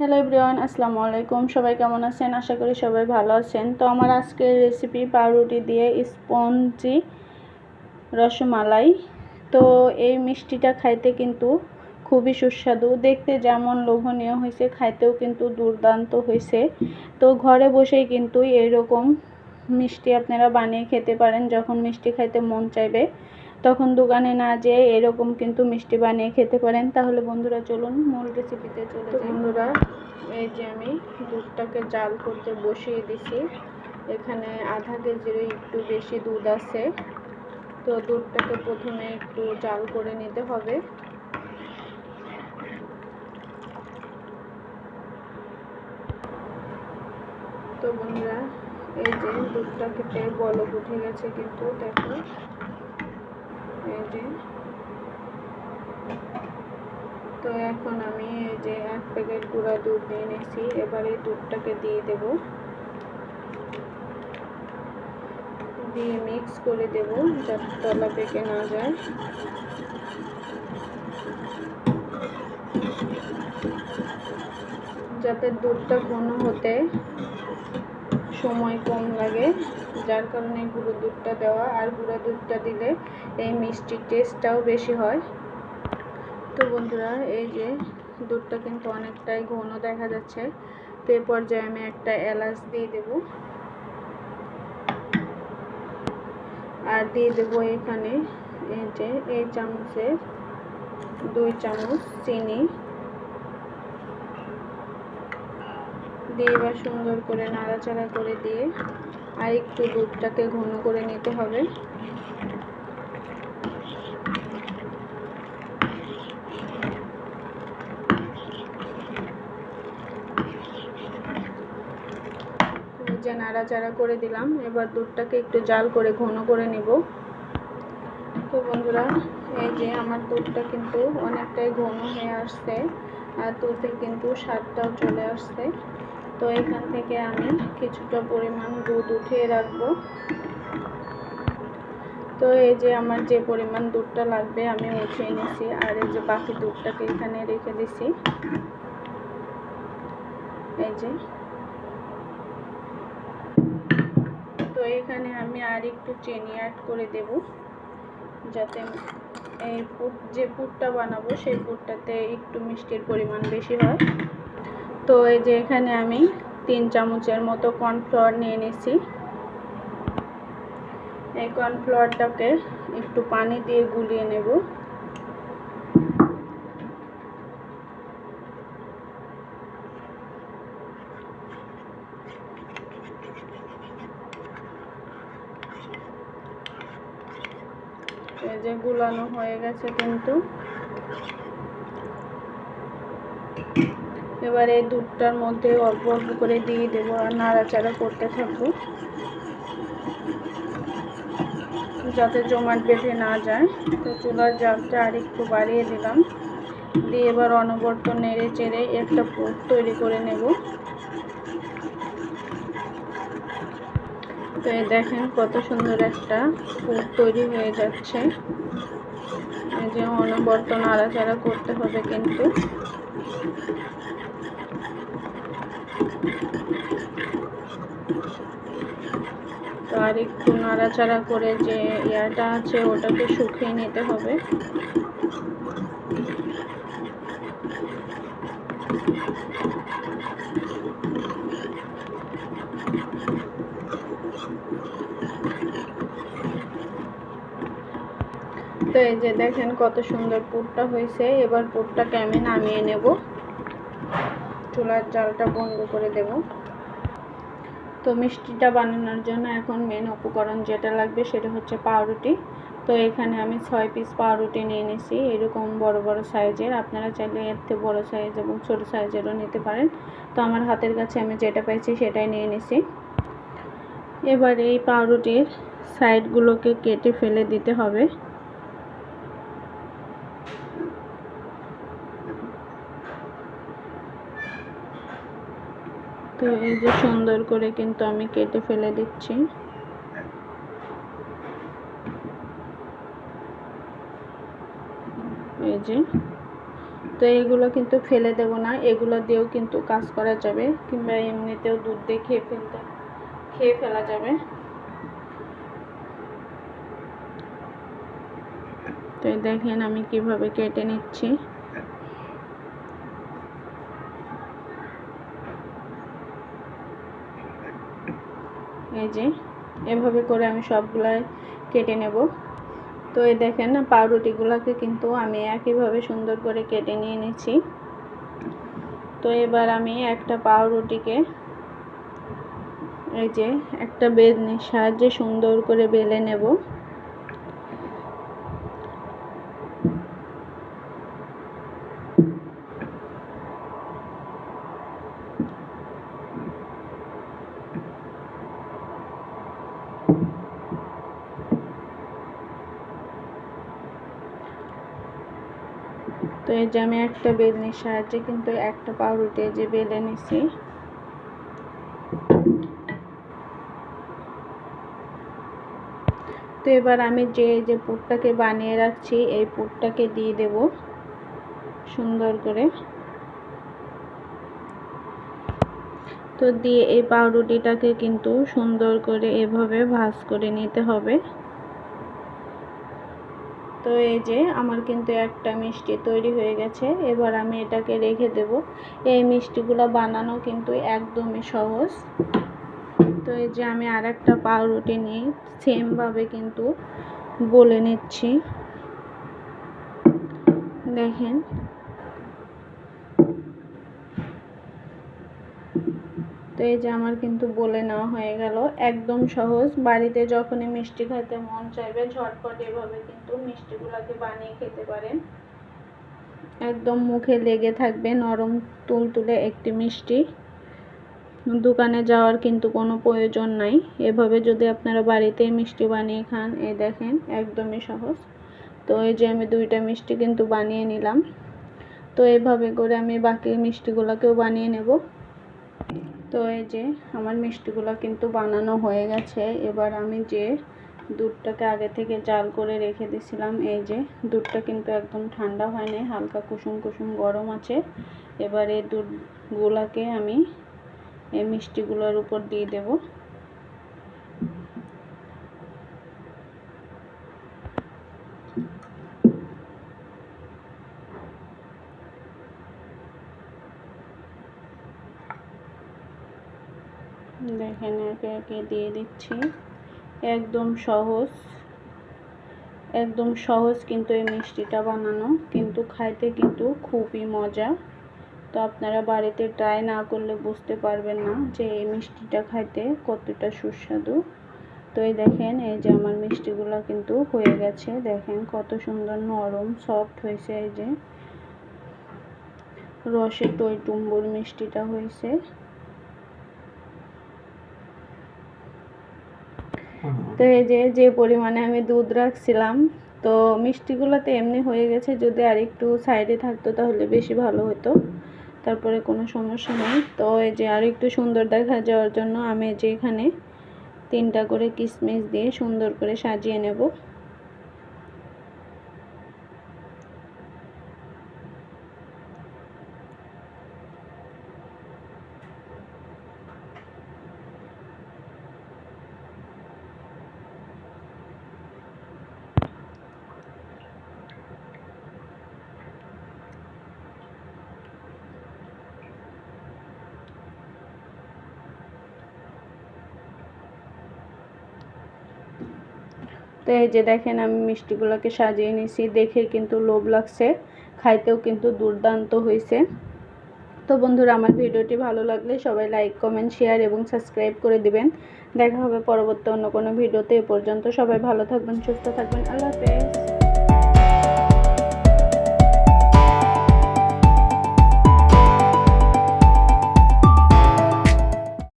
Hello everyone আসসালামু আলাইকুম। সবাই কেমন আছেন? আশা করি সবাই ভালো আছেন। তো আমার আজকের রেসিপি পাউরুটি দিয়ে স্পঞ্জি রসমালাই। তো এই মিষ্টিটা খাইতে কিন্তু খুবই সুস্বাদু। দেখতে যেমন লোভনীয় হয়েছে, খাইতেও কিন্তু দুর্দান্ত হয়েছে। তো ঘরে বসেই কিন্তু এইরকম মিষ্টি আপনারা বানিয়ে খেতে পারেন, যখন মিষ্টি খাইতে মন চাইবে। তখন দোকানে না যেয়ে এরকম কিন্তু মিষ্টি বানিয়ে খেতে পারেন। তাহলে বন্ধুরা চলুন মূল রেসিপিতে চলে যাই। বন্ধুরা এই যে আমি দুধটাকে জাল করতে বসিয়ে দিছি। এখানে আধা কেজির একটু বেশি দুধ আছে। তো দুধটাকে প্রথমে একটু জাল করে নিতে হবে। তো বন্ধুরা এই যে দুধটা খেতে বলক উঠে গেছে কিন্তু দেখো। তো এখন আমি এই যে এক প্যাকেট গুঁড়া দুধ নিয়ে নিয়েছি, এবার এই দুধটাকে দিয়ে দেব। দিয়ে মিক্স করে দেব যাতে তলা পেকে না যায়। যাতে দুধটা ঘন হতে সময় কম লাগে, যার কারণে গুঁড়ো দুধটা দেওয়া আর গুঁড়ো দুধটা দিলে এই মিষ্টির টেস্টটাও বেশি হয়। তো বন্ধুরা, এই যে দুধটা কিন্তু অনেকটাই ঘন দেখা যাচ্ছে, তো এই পর্যায়ে আমি একটা এলাচ দিয়ে দেব। আর দিয়ে দেবো এখানে এই যে এই চামচের দুই চামচ চিনি। দিয়ে এবার সুন্দর করে নাড়াচাড়া করে দিয়ে আর একটু দুধটাকে ঘন করে নিতে হবে যে নাড়াচাড়া করে দিলাম। এবার দুধটাকে একটু জাল করে ঘন করে নিব। তো বন্ধুরা, এই যে আমার দুধটা কিন্তু অনেকটাই ঘন হয়ে আসছে আর দুধে কিন্তু স্বাদটাও চলে আসছে। তো এখান থেকে আমি কিছুটা পরিমাণ দুধ উঠিয়ে রাখব। তো এই যে আমার যে পরিমাণ দুধটা লাগবে আমি উঠিয়ে নিছি আর এই যে বাকি দুধটাকে এখানে রেখে দিছি। এই যে তো এখানে আমি আর একটু চেনি অ্যাড করে দেব। যাতে এই পুট যে পুটটা বানাবো সেই পুটটাতে একটু মিষ্টির পরিমাণ বেশি হয়। তো এই যে এখানে আমি তিন চামচের মতো কর্নফ্লাওয়ার নিয়ে নিছি। এই কর্নফ্লাওয়ারটাকে একটু পানি দিয়ে গুলিয়ে নেব। যে গুলানো হয়ে গেছে কিন্তু। এবার এই দুধটার মধ্যে অল্প অল্প করে দিয়ে দেবো আর নাড়াচাড়া করতে থাকব। যাতে জমাট বেঁধে না যায়। তো চুলার জালটা আর একটু বাড়িয়ে দিলাম। দিয়ে এবার অনবর্ত নেড়ে চেড়ে একটা পুর তৈরি করে নেব। তো এই দেখেন কত সুন্দর একটা পুর তৈরি হয়ে যাচ্ছে। এই যে অনবর্ত নাড়াচাড়া করতে হবে কিন্তু। তো আর একটু নাড়াচাড়া করে যে ইয়াটা আছে, ওটাকে শুকিয়ে নিতে হবে। তো এই যে দেখেন কত সুন্দর পুরটা হয়েছে। এবার পুরটাকে আমি নামিয়ে নেব। চুলার জালটা বন্ধ করে দেব। তো মিষ্টিটা বানানোর জন্য এখন মেন উপকরণ যেটা লাগবে সেটা হচ্ছে পাউরুটি। তো এখানে আমি ছয় পিস পাউরুটি নিয়ে নিছি। এরকম বড় বড় সাইজের। আপনারা চাইলে এর থেকে বড়ো সাইজ এবং ছোটো সাইজেরও নিতে পারেন। তো আমার হাতের কাছে আমি যেটা পাইছি সেটাই নিয়ে নিছি। এবার এই পাউরুটির সাইডগুলোকে কেটে ফেলে দিতে হবে। তো এই যে সুন্দর করে কিন্তু আমি কেটে ফেলে দিচ্ছি। এই যে। তো এগুলো কিন্তু ফেলে দেব না, এগুলো দিয়েও কিন্তু কাজ করা যাবে, কিংবা এমনিতেও দুধ দিয়ে খেয়ে ফেলতে, খেয়ে ফেলা যাবে। তো দেখেন আমি কীভাবে কেটে নিচ্ছি। এই যে, এভাবে করে আমি সবগুলাই কেটে নেব। তো এই দেখেন না, পাউরুটিগুলোকে কিন্তু আমি একইভাবে সুন্দর করে কেটে নিয়ে নিচ্ছি। তো এবার আমি একটা পাউরুটিকে এই যে একটা বেদনির সাহায্যে সুন্দর করে বেলে নেব তো এই যে আমি একটা বেলনির সাহায্যে কিন্তু একটা পাউরুটি যে বেলে নিছি। তো এবার আমি যে যে পুরটাকে বানিয়ে রাখছি, এই পুরটাকে দিয়ে দেব সুন্দর করে। তো দিয়ে এই পাউরুটিটাকে কিন্তু সুন্দর করে এভাবে ভাজ করে নিতে হবে। তো এই যে আমার কিন্তু একটা মিষ্টি তৈরি হয়ে গেছে, এবার আমি এটাকে রেখে দেব। এই মিষ্টিগুলো বানানো কিন্তু একদমই সহজ। তো এই যে আমি আর একটা পাউরুটি নিয়ে সেমভাবে কিন্তু বলে নিচ্ছি। দেখেন তো এই যে আমার কিন্তু বলে নেওয়া হয়ে গেল, একদম সহজ। বাড়িতে যখনই মিষ্টি খেতে মন চাইবে, ঝটপট এভাবে কিন্তু মিষ্টিগুলোকে বানিয়ে খেতে পারেন। একদম মুখে লেগে থাকবে নরম তুলতুলে একটি মিষ্টি। দোকানে যাওয়ার কিন্তু কোনো প্রয়োজন নাই। এভাবে যদি আপনারা বাড়িতে মিষ্টি বানিয়ে খান এই দেখেন একদমই সহজ। তো এই যে আমি দুইটা মিষ্টি কিন্তু বানিয়ে নিলাম। তো এভাবে করে আমি বাকি মিষ্টিগুলোকেও বানিয়ে নেব। তো এই যে আমার মিষ্টিগুলো কিন্তু বানানো হয়ে গেছে। এবার আমি যে দুধটাকে আগে থেকে জাল করে রেখে দিয়েছিলাম, এই যে দুধটা কিন্তু একদম ঠান্ডা হয়নি হালকা কুসুম কুসুম গরম আছে। এবার এই দুধগুলাকে আমি এই মিষ্টিগুলোর উপর দিয়ে দেব। দেখেন, একে একে দিয়ে দিচ্ছি। একদম সহজ। একদম সহজ কিন্তু এই মিষ্টিটা বানানো। কিন্তু খাইতে কিন্তু খুবই মজা। তো আপনারা বাড়িতে ট্রাই না করলে বুঝতে পারবেন না যে এই মিষ্টিটা খাইতে কতটা সুস্বাদু। তো এই দেখেন, এই যে আমার মিষ্টিগুলো কিন্তু হয়ে গেছে। দেখেন কত সুন্দর নরম সফট হয়েছে এই যে। রসে টই টুম্বুর মিষ্টিটা হয়েছে। তো এই যে যে পরিমাণে আমি দুধ রাখছিলাম, তো মিষ্টিগুলোতে এমনি হয়ে গেছে, যদি আর একটু সাইডে থাকতো তাহলে বেশি ভালো হতো, তারপরে কোনো সমস্যা নেই। তো এই যে আর একটু সুন্দর দেখা যাওয়ার জন্য আমি যে এখানে তিনটা করে কিশমিশ দিয়ে সুন্দর করে সাজিয়ে নেব। তো এই যে দেখেন আমি মিষ্টিগুলোকে সাজিয়ে নিয়েছি, দেখে কিন্তু লোভ লাগছে, খাইতেও কিন্তু দুর্দান্ত হয়েছে। তো বন্ধুরা, আমার ভিডিওটি ভালো লাগলে সবাই লাইক কমেন্ট শেয়ার এবং সাবস্ক্রাইব করে দিবেন। দেখা হবে পরবর্তী অন্য কোনো ভিডিওতে, এ পর্যন্ত সবাই ভালো থাকবেন, সুস্থ থাকবেন, আল্লাহ হাফেজ।